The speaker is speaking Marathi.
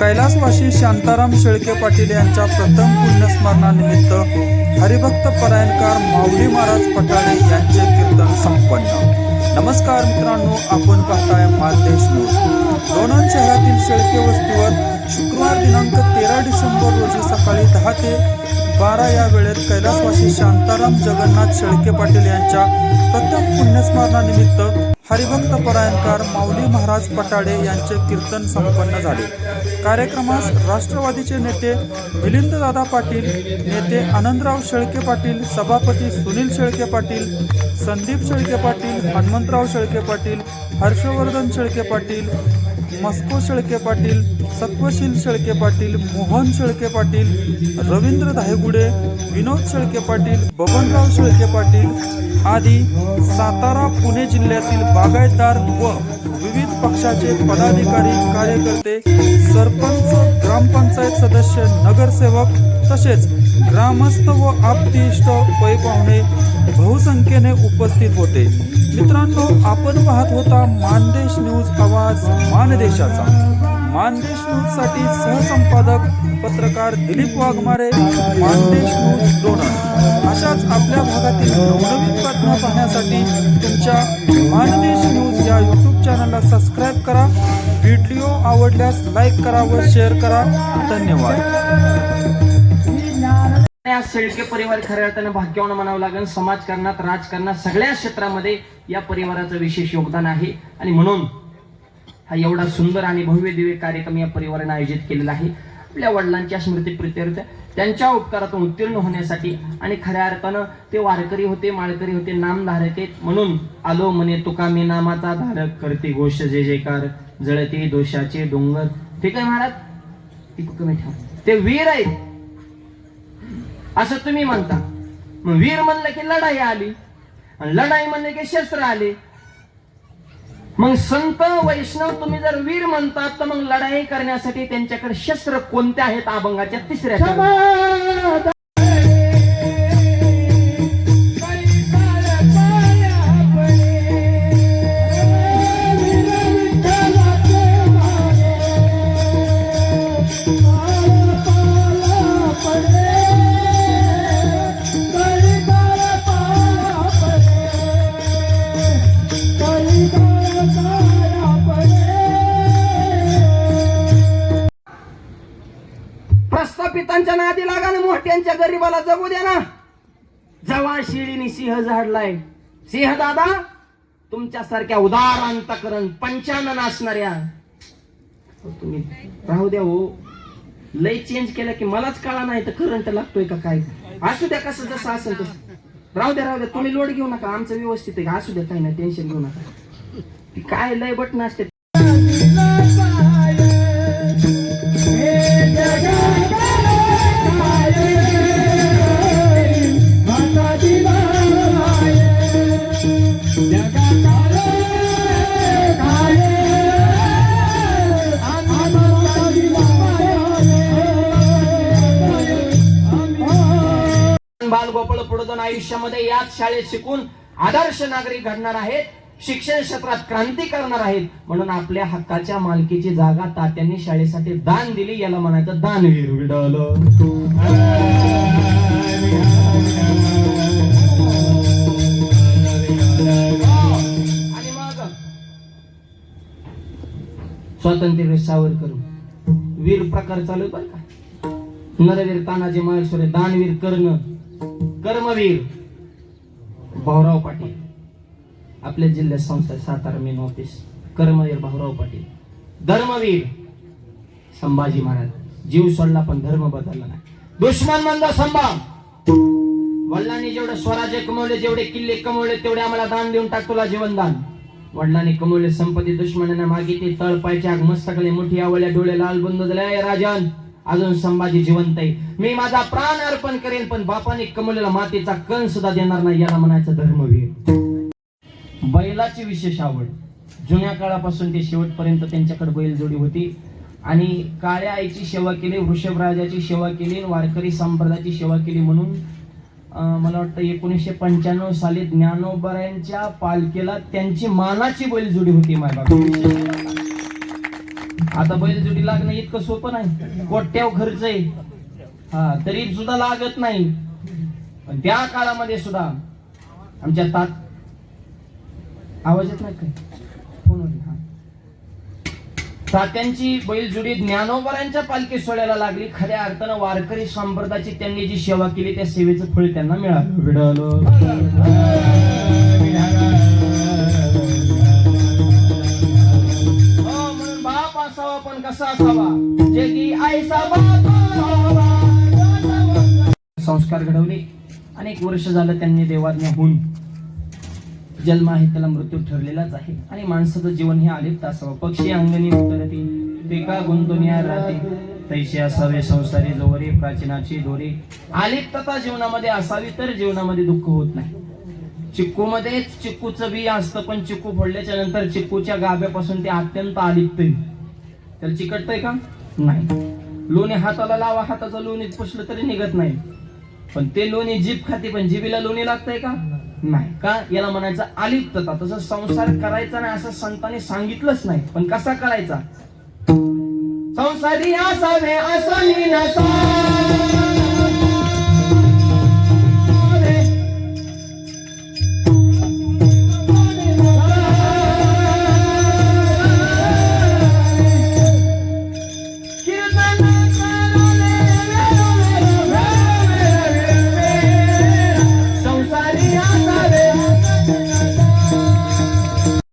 कैलासवासी शांताराम शेळके पाटील यांच्या प्रथम पुण्यस्मरणानिमित्त हरिभक्त परायणकार माऊली महाराज पटाळे यांचे कीर्तन संपन्न. नमस्कार मित्रांनो आपण पाहताय मालदेश न्यूज लोणंद शहरातील शेळके वस्तीवर शुक्रवार दिनांक तेरा डिसेंबर रोजी सकाळी दहा ते बारा या वेळेत कैलासवासी शांताराम जगन्नाथ शेळके पाटील यांच्या प्रथम पुण्यस्मरणानिमित्त हरिभक्त परायणकार माऊली महाराज पटाडे यांचे कीर्तन संपन्न झाले. कार्यक्रमास राष्ट्रवादीचे नेते मिलिंददादा पाटील नेते आनंदराव शेळके पाटील सभापती सुनील शेळके पाटील संदीप शेळके पाटील हनुमंतराव शेळके पाटील हर्षवर्धन शेळके पाटील मस्को शेळके पाटील सत्वशील शेळके पाटील मोहन शेळके पाटील रवींद्र धायगुडे विनोद शेळके पाटील बबनराव शेळके पाटील आदी सातारा पुणे जिल्ह्यातील बागायतदार व विविध पक्षाचे पदाधिकारी कार्यकर्ते सरपंच ग्रामपंचायत सदस्य नगरसेवक तसेच ग्रामस्थ व आपतिष्ट पै पाहुणे बहुसंख्येने उपस्थित होते. मित्रांनो आपण पाहत होता मानदेश न्यूज आवाज मानदेशाचा. मानदेश न्यूजसाठी सहसंपादक पत्रकार दिलीप वाघमारे मानदेश न्यूज डोनर अशाच आपल्या भागातील नवनवीन बातम्या पाहण्यासाठी तुमच्या मानदेश न्यूज या यूट्यूब चॅनलला सबस्क्राईब करा. व्हिडिओ आवडल्यास लाईक करा व शेअर करा. धन्यवाद. या शेळके परिवार खऱ्या अर्थानं भाग्यवान म्हणावं लागेल. समाजकारणात राजकारणात सगळ्या क्षेत्रामध्ये या परिवाराचं विशेष योगदान आहे. आणि म्हणून हा एवढा सुंदर आणि भव्य दिव्य कार्यक्रम या परिवाराने आयोजित केलेला आहे. आपल्या वडिलांच्या स्मृती प्रित्यर्थ त्यांच्या उपकारातून उत्तीर्ण होण्यासाठी आणि खऱ्या अर्थानं ते वारकरी होते माळकरी होते नामधारक आहेत म्हणून आलो म्हणे तुका मी नामाचा धारक. करते घोष जे जयकार जळते दोषाचे डोंगर. ठीक आहे महाराज? ती कमी ठेवा ते वीर आहेत असं तुम्ही म्हणता. मग वीर म्हणलं की लढाई आली. आणि लढाई म्हणले की शस्त्र आले. मग संत वैष्णव तुम्ही जर वीर म्हणतात तर मग लढाई करण्यासाठी त्यांच्याकडे शस्त्र कोणत्या आहेत? अभंगाच्या तिसऱ्या चरणात. नादी लागा ना मोठ्यांच्या गरीबाला जगू द्या ना. जवा शिळीने सिंह झाडलाय. सिंह दादा तुमच्यासारख्या उदार अंतकरण पंचानन असणाऱ्या तुम्ही राहू द्या हो. लय चेंज केलं की मलाच कळा नाही तर करंट लागतोय का काय? असू द्या कसं जसं असेल तसं. राहू द्या राहू द्या. तुम्ही लोड घेऊ नका. आमचं व्यवस्थित आहे. असू द्या काही नाही टेन्शन घेऊ नका. काय लय बटन असते बालगोपाळ पुढे जाऊन आयुष्यामध्ये याच शाळेत शिकून आदर्श नागरिक घडणार आहेत शिक्षण क्षेत्रात क्रांती करणार आहेत. म्हणून आपल्या हक्काच्या मालकीची जागा तात्यांनी शाळेसाठी दान दिली याला म्हणायचं दानवीर आणि मग स्वातंत्र्य सावरकर. वीर प्रकार चालू बरं का? नरवीर तानाजी माळसोरे दानवीर कर्ण. कर्मवीर भाऊराव पाटील. आपल्या जिल्ह्यात संस्था सातारा मेन ऑफिस कर्मवीर भाऊराव पाटील. धर्मवीर संभाजी महाराज. जीव सोडला पण धर्म बदलला नाही. दुश्मन मंद संभा वडिलांनी जेवढे स्वराज्य कमवले जेवढे किल्ले कमवले तेवढे आम्हाला दान देऊन टाक तुला जीवनदान. वडिलांनी कमवले संपत्ती दुश्मनाने मागितली तळपायच्या आग मस्तकडे मोठी आवळ्या डोळे लाल बंद झाले. राजन! अजून संभाजी जिवंत आहे. मी माझा प्राण अर्पण करेन पण बापाने कमवलेला मातीचा कण सुद्धा देणार नाही याला म्हणायचं धर्मवीर. बैलाची विशेष आवड. जुन्या काळापासून ते शेवटपर्यंत त्यांच्याकडे बैलजोडी होती. आणि काळ्या आईची सेवा केली वृषभराजाची सेवा केली आणि वारकरी संप्रदायाची सेवा केली म्हणून मला वाटतं एकोणीसशे पंच्याण्णव साली ज्ञानोबऱ्यांच्या पालखीला त्यांची मानाची बैलजोडी होती मायबाप आता बैलजोडी लागणं इतकं सोपं नाही. कोट्याव खर्च आहे. हा तरी सुद्धा लागत नाही. पण त्या काळामध्ये सुद्धा आमच्या तात आवाज येत नाही काय फोनवर हा. तात्यांची बैलजोडी ज्ञानोबरांच्या पालखी सोहळ्याला लागली. खऱ्या अर्थानं वारकरी संप्रदायाची त्यांनी जी सेवा केली त्या सेवेचं फळ त्यांना मिळालं. मिळालं. हो, हो, हो, संस्कार घडवले. अनेक वर्ष झालं त्यांनी देवाज्ञा होऊन जन्म आहे त्याला मृत्यू ठरलेलाच आहे. आणि माणसाचं जीवन हे आलिप्त असावं पक्षी अंगणी उतरती ते का गुंतून राहते. तैसे असावे संसारी जोरे प्राचीनाची दोरे. आलिप्तता जीवनामध्ये असावी तर जीवनामध्ये दुःख होत नाही. चिक्कू मध्येच चिक्कूचं बी असतं पण चिक्कू फोडल्याच्या नंतर चिक्कूच्या गाभ्यापासून ते अत्यंत आलिप्त त्याला तर चिकटतंय का? नाही. लोणी हाताला लावा हाताचं लोणी पुसलं तरी निघत नाही. पण ते लोणी जीभ खाते पण जिभीला लोणी लागतंय का? नाही. का? याला म्हणायचं अलिप्तता. तसं संसार करायचा नाही असं संतांनी सांगितलंच नाही. पण कसा करायचा? संसारी असावे असं नसा